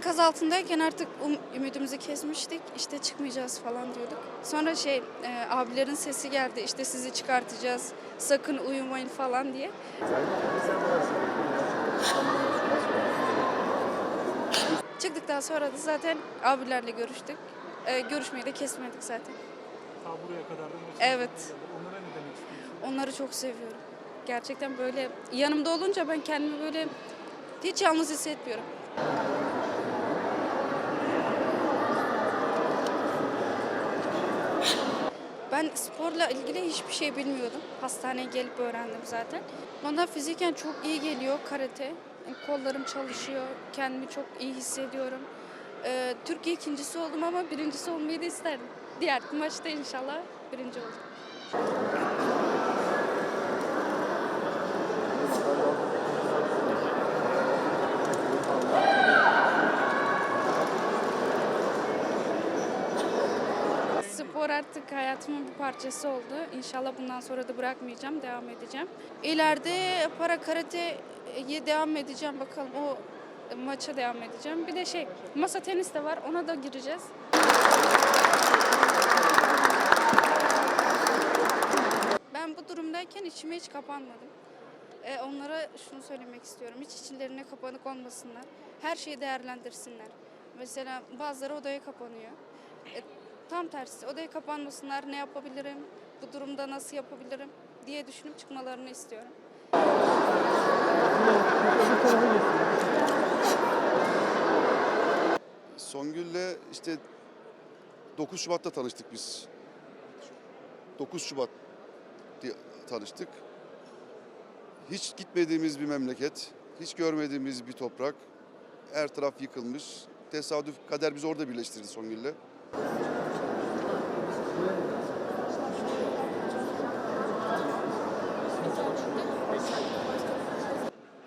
Enkaz altındayken artık um- ümidimizi kesmiştik. İşte çıkmayacağız falan diyorduk. Sonra şey e, abilerin sesi geldi. İşte sizi çıkartacağız. Sakın uyumayın falan diye. Çıktıktan sonra da zaten abilerle görüştük. E, görüşmeyi de kesmedik zaten. Ta buraya kadar da Evet. Onlara ne demek istiyorsun? Onları çok seviyorum. Gerçekten böyle yanımda olunca ben kendimi böyle hiç yalnız hissetmiyorum. Ben sporla ilgili hiçbir şey bilmiyordum. Hastaneye gelip öğrendim zaten. Bana fiziken çok iyi geliyor karate. Kollarım çalışıyor. Kendimi çok iyi hissediyorum. Ee, Türkiye ikincisi oldum ama birincisi olmayı da isterdim. Diğer maçta inşallah birinci oldum. Artık hayatımın bir parçası oldu. İnşallah bundan sonra da bırakmayacağım, devam edeceğim. İleride para karateye devam edeceğim bakalım. O maça devam edeceğim. Bir de şey, masa tenis de var. Ona da gireceğiz. Ben bu durumdayken içime hiç kapanmadım. Ee, onlara şunu söylemek istiyorum. Hiç içlerine kapanık olmasınlar. Her şeyi değerlendirsinler. Mesela bazıları odaya kapanıyor. E, tam tersi odaya kapanmasınlar. Ne yapabilirim? Bu durumda nasıl yapabilirim? diye düşünüp çıkmalarını istiyorum. Songül'le işte 9 Şubat'ta tanıştık biz. 9 Şubat tanıştık. Hiç gitmediğimiz bir memleket, hiç görmediğimiz bir toprak. Her taraf yıkılmış. Tesadüf kader bizi orada birleştirdi Songül'le.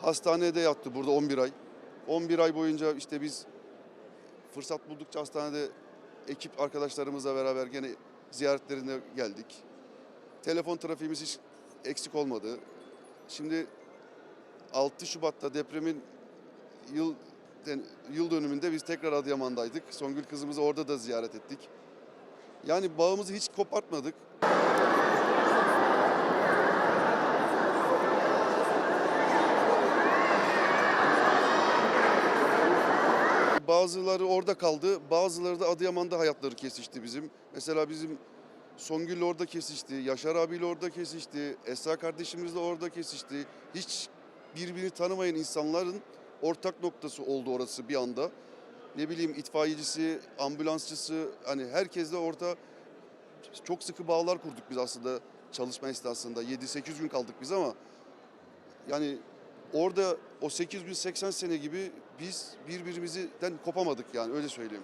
Hastanede yattı burada 11 ay. 11 ay boyunca işte biz fırsat buldukça hastanede ekip arkadaşlarımızla beraber gene ziyaretlerine geldik. Telefon trafiğimiz hiç eksik olmadı. Şimdi 6 Şubat'ta depremin yıl yıl dönümünde biz tekrar Adıyaman'daydık. Songül kızımızı orada da ziyaret ettik. Yani bağımızı hiç kopartmadık. Bazıları orada kaldı, bazıları da Adıyaman'da hayatları kesişti bizim. Mesela bizim Songül orada kesişti, Yaşar abiyle orada kesişti, Esra kardeşimizle orada kesişti. Hiç birbirini tanımayan insanların ortak noktası oldu orası bir anda. Ne bileyim itfaiyecisi, ambulansçısı hani herkesle orada çok sıkı bağlar kurduk biz aslında çalışma esnasında. 7-8 gün kaldık biz ama yani orada o 8 gün 80 sene gibi biz birbirimizden kopamadık yani öyle söyleyeyim.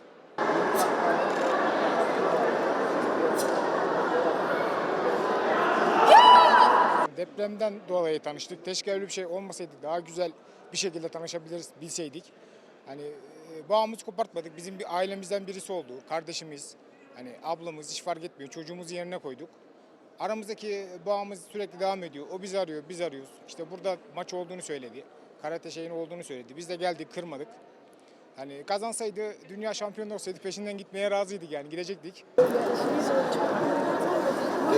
Depremden dolayı tanıştık. Keşke öyle bir şey olmasaydı. Daha güzel bir şekilde tanışabiliriz bilseydik. Hani e, bağımızı kopartmadık. Bizim bir ailemizden birisi oldu. Kardeşimiz, hani ablamız hiç fark etmiyor. Çocuğumuzu yerine koyduk. Aramızdaki bağımız sürekli devam ediyor. O bizi arıyor, biz arıyoruz. İşte burada maç olduğunu söyledi. Karate şeyin olduğunu söyledi. Biz de geldik, kırmadık. Hani kazansaydı, dünya şampiyonu olsaydı peşinden gitmeye razıydık yani gidecektik.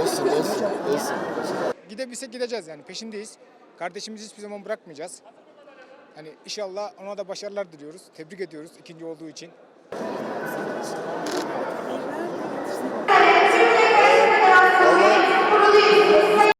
Olsun olsun olsun. Gidebilsek gideceğiz yani peşindeyiz. Kardeşimizi hiçbir zaman bırakmayacağız. Hani inşallah ona da başarılar diliyoruz. Tebrik ediyoruz ikinci olduğu için. Vallahi